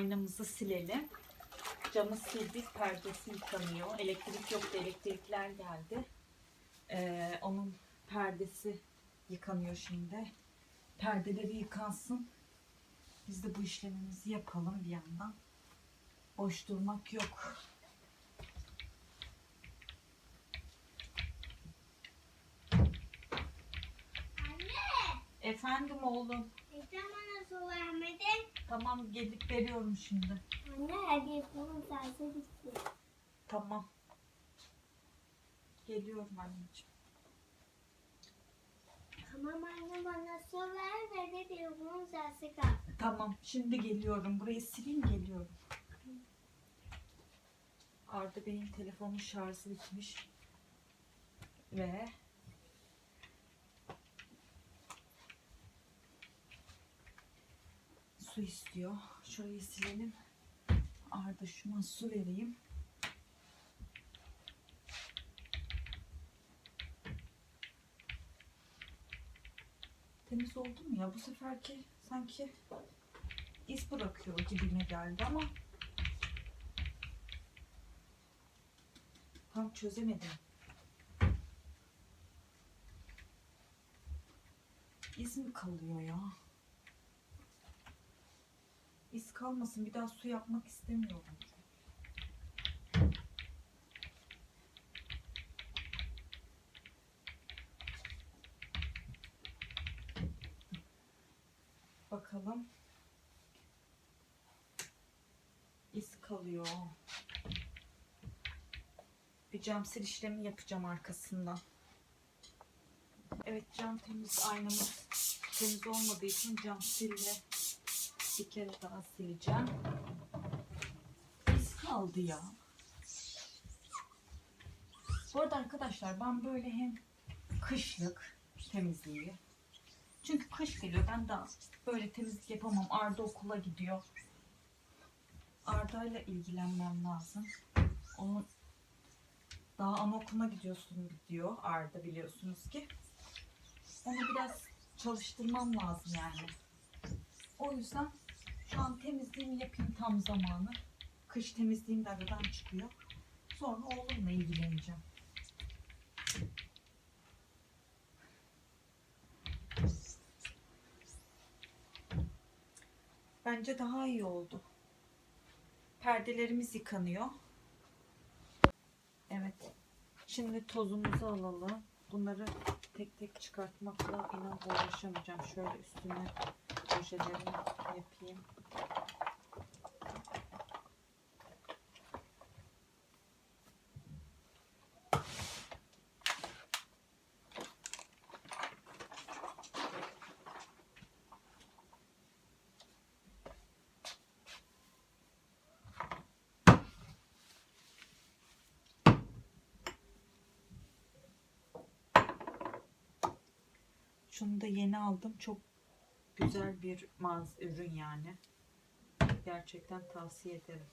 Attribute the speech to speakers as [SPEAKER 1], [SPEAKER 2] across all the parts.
[SPEAKER 1] Aynamızı silelim. Camı sildik, perdesi yıkanıyor. Elektrik yoktu, elektrikler geldi. Ee, onun perdesi yıkanıyor şimdi. Perdeleri yıkansın. Biz de bu işlemimizi yapalım bir yandan. Boş durmak yok.
[SPEAKER 2] Anne,
[SPEAKER 1] Efendim oğlum.
[SPEAKER 2] neden bana su vermedin?
[SPEAKER 1] Tamam gelip veriyorum şimdi.
[SPEAKER 2] Anne, hadi bunun tersi bitti.
[SPEAKER 1] Tamam. Geliyorum anneciğim.
[SPEAKER 2] Tamam anne bana su ver ve de tersi kaldı.
[SPEAKER 1] Tamam şimdi geliyorum. Burayı sileyim geliyorum. Arda Bey'in telefonun şarjı bitmiş. Ve su istiyor. Şurayı silelim. Arda şuna su vereyim. Temiz oldu mu ya? Bu seferki sanki iz bırakıyor gibime geldi ama tam çözemedim. İz mi kalıyor ya? İz kalmasın. Bir daha su yapmak istemiyorum. Bakalım. İz kalıyor. Bir cam sil işlemi yapacağım arkasından. Evet cam temiz aynamız temiz olmadığı için cam sille kere daha sileceğim. İz kaldı ya. Bu arada arkadaşlar ben böyle hem kışlık temizliği çünkü kış geliyor. Ben daha böyle temizlik yapamam. Arda okula gidiyor. Arda'yla ilgilenmem lazım. Onun daha anaokuluna gidiyorsun diyor Arda biliyorsunuz ki. Onu biraz çalıştırmam lazım yani. O yüzden şu an temizliğimi yapayım tam zamanı. Kış temizliğim de aradan çıkıyor. Sonra oğlumla ilgileneceğim. Bence daha iyi oldu. Perdelerimiz yıkanıyor. Evet. Şimdi tozumuzu alalım. Bunları tek tek çıkartmakla inan uğraşamayacağım. Şöyle üstüne köşelerimi yapayım. Şunu da yeni aldım. Çok güzel bir maz ürün yani. Gerçekten tavsiye ederim.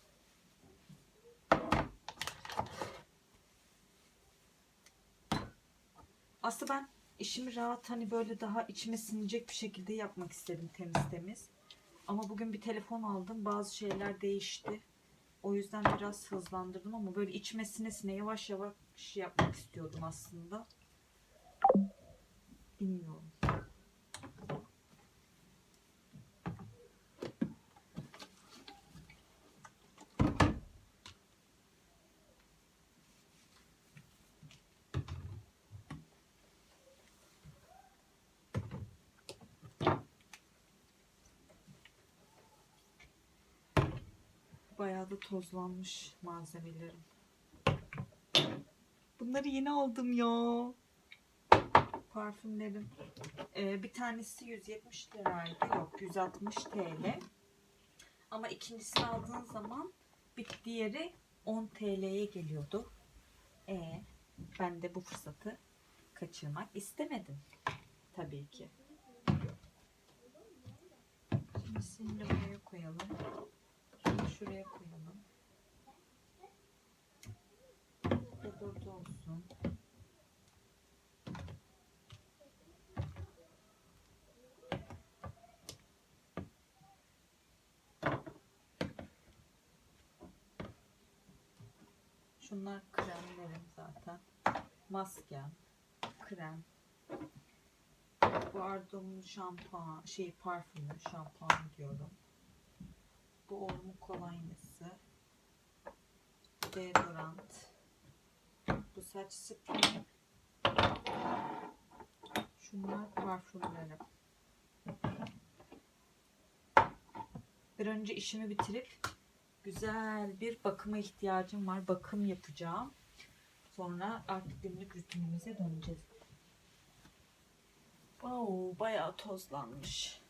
[SPEAKER 1] Aslında ben işimi rahat hani böyle daha içime sinecek bir şekilde yapmak istedim temiz temiz. Ama bugün bir telefon aldım. Bazı şeyler değişti. O yüzden biraz hızlandırdım ama böyle içime sine sine yavaş yavaş yapmak istiyordum aslında. Bilmiyorum. Bayağı da tozlanmış malzemelerim. Bunları yeni aldım ya parfümlerim. Ee, bir tanesi 170 liraydı. Yok 160 TL. Ama ikincisini aldığın zaman bir diğeri 10 TL'ye geliyordu. E ben de bu fırsatı kaçırmak istemedim. Tabii ki. Şimdi seni buraya koyalım. Şunu şuraya koyalım. Bu da burada olsun. Şunlar kremlerim zaten. Maskem, krem. Bu Arda'nın şampuan, şey parfümü, şampuan diyorum. Bu oğlumun kolonyası. Deodorant. Bu saç spreyi. Şunlar parfümlerim. Bir önce işimi bitirip güzel bir bakıma ihtiyacım var. Bakım yapacağım. Sonra artık günlük rutinimize döneceğiz. Wow, bayağı tozlanmış.